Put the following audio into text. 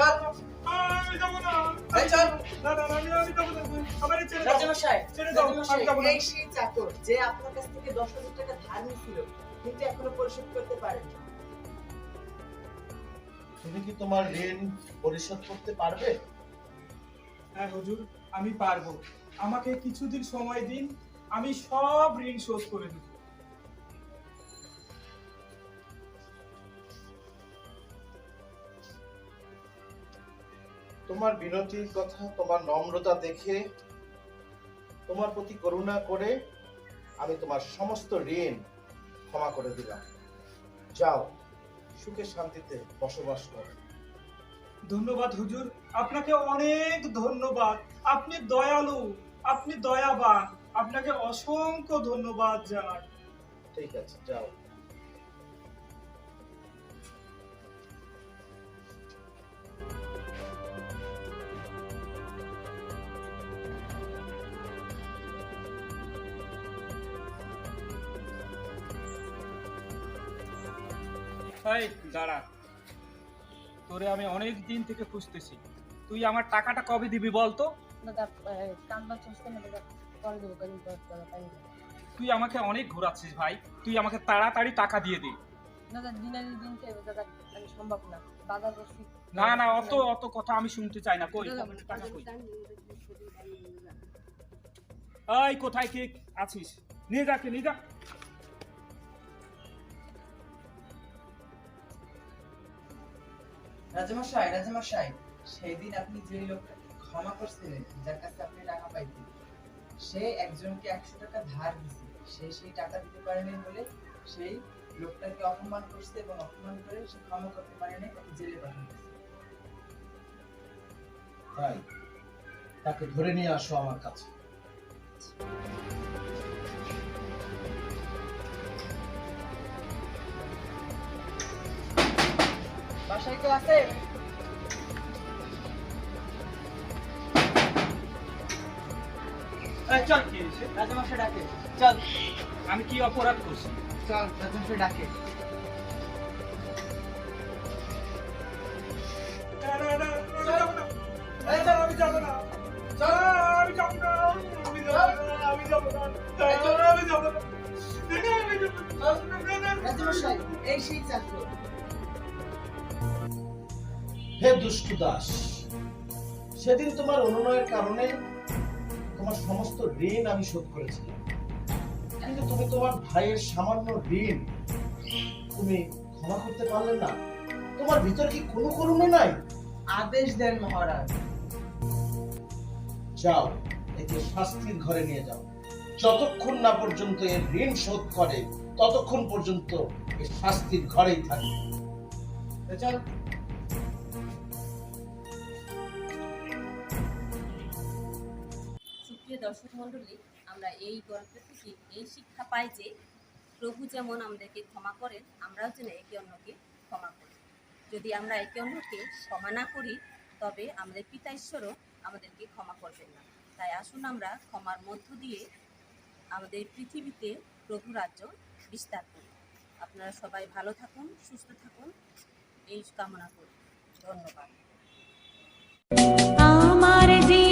না। এই সেই চাকর যে আপনার কাছ থেকে দশ হাজার টাকা ধার নিয়েছিল কিন্তু এখনও পরিশোধ করতে পারেনি। তুমি কি তোমার ঋণ পরিশোধ করতে পারবে? হ্যাঁ হুজুর আমি পারব। আমাকে কিছুদিন সময় দিন আমি সব ঋণ শোধ করে দেব তোমার বিনতির কথা তোমার নম্রতা দেখে তোমার প্রতি করুণা করে আমি তোমার সমস্ত ঋণ ক্ষমা করে দিলাম। যাও সুখে শান্তিতে বসবাস করো। ধন্যবাদ হুজুর আপনাকে অনেক ধন্যবাদ। আপনি দয়ালু আপনি দয়াবান। আপনাকে অসংখ্য ধন্যবাদ জানাই। ঠিক আছে যাও। এই দাঁড়া তোরে আমি অনেক দিন থেকে খুঁজতেছি তুই আমার টাকাটা কবে দিবি বলতো দাদা না দাদা পরে দেবো কদিন পর দাদা তাই তুই আমাকে অনেক ঘোরাচ্ছিস ভাই তুই আমাকে তাড়াতাড়ি টাকা দিয়ে দে দাদা দিন দাদা আমি সম্ভব না বাজার করছি না না অত অত কথা আমি শুনতে চাই না কই দাদা, টাকা কই এই কোথায় কে আছিস নিয়ে যাকে নিয়ে যা রাজামশাই রাজামশাই সেই আপনি যে লোকটাকে ক্ষমা করছিলেন, যার কাছে আপনি টাকা পাইতেন, সে একজনকে একশো টাকা ধার দিছে। সে সেই টাকা দিতে পারেনি বলে সেই লোকটাকে অপমান করছে এবং অপমান করে সে ক্ষমা করতে পারেনি তাকে জেলে পাঠিয়েছে তাই তাকে ধরে নিয়ে আসো আমার কাছে। বাসায় কেউ আছে এই চল রাজামশাই ডাকে চল আমি কি অপরাধ করছি চল রাজামশাই ডাকে আমি যাব না। আমি যাব না। আমি যাব না। আমি যাব না। আমি যাব না। আমি যাব না। এই সেই চাকর হে দুষ্টু দাস সেদিন তোমার অনুনয়ের কারণে তোমার সমস্ত ঋণ আমি শোধ করেছিলাম। কিন্তু তুমি তোমার ভাইয়ের সামান্য ঋণ তুমি ক্ষমা করতে পারলে না। তোমার ভিতর কি কোনো করুণা নাই? আদেশ দেন মহারাজ। যাও একে শাস্তির ঘরে নিয়ে যাও। যতক্ষণ না পর্যন্ত এর ঋণ শোধ করে ততক্ষণ পর্যন্ত এ শাস্তির ঘরেই থাকে চল দর্শক মণ্ডলী, আমরা এই গল্প থেকে এই শিক্ষা পাই যে, প্রভু যেমন আমাদেরকে ক্ষমা করেন, আমরাও যেন একে অন্যকে ক্ষমা করি। যদি আমরা একে অন্যকে ক্ষমা না করি, তবে আমাদের পিতা ঈশ্বরও আমাদেরকে ক্ষমা করবেন না। তাই আসুন আমরা ক্ষমার মধ্য দিয়ে আমাদের পৃথিবীতে প্রভু রাজ্য বিস্তার করি। আপনারা সবাই ভালো থাকুন, সুস্থ থাকুন। এই কামনা করি। ধন্যবাদ। আমার জীবন